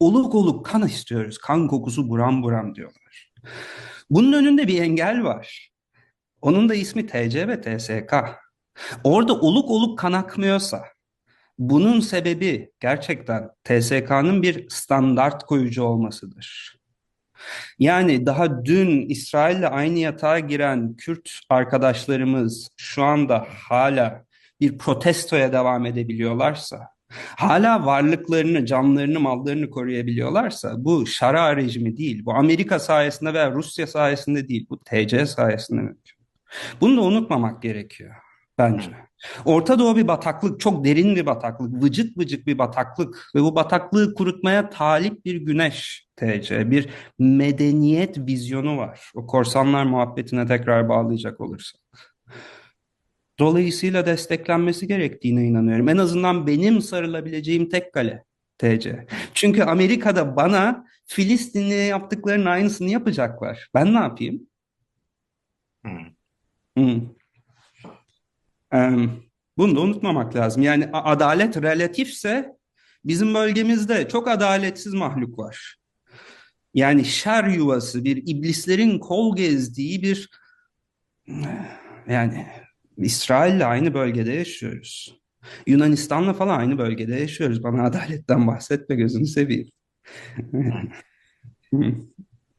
oluk oluk kan istiyoruz. Kan kokusu buram buram diyorlar. Bunun önünde bir engel var. Onun da ismi TC ve TSK. Orada oluk oluk kan akmıyorsa bunun sebebi gerçekten TSK'nın bir standart koyucu olmasıdır. Yani daha dün İsrail'le aynı yatağa giren Kürt arkadaşlarımız şu anda hala bir protestoya devam edebiliyorlarsa, hala varlıklarını, canlarını, mallarını koruyabiliyorlarsa bu şara rejimi değil, bu Amerika sayesinde veya Rusya sayesinde değil, bu TC sayesinde mümkün. Bunu da unutmamak gerekiyor bence. Orta Doğu bir bataklık, çok derin bir bataklık, vıcık vıcık bir bataklık ve bu bataklığı kurutmaya talip bir güneş TC, bir medeniyet vizyonu var. O korsanlar muhabbetine tekrar bağlayacak olursak. Dolayısıyla desteklenmesi gerektiğine inanıyorum. En azından benim sarılabileceğim tek kale TC. Çünkü Amerika'da bana Filistin'e yaptıklarının aynısını yapacaklar. Ben ne yapayım? Hmm. Hmm. Em, Bunu da unutmamak lazım. Yani adalet relatifse bizim bölgemizde çok adaletsiz mahluk var. Yani şer yuvası, bir iblislerin kol gezdiği bir yani İsrail'le aynı bölgede yaşıyoruz. Yunanistan'la falan aynı bölgede yaşıyoruz. Bana adaletten bahsetme gözünü seveyim.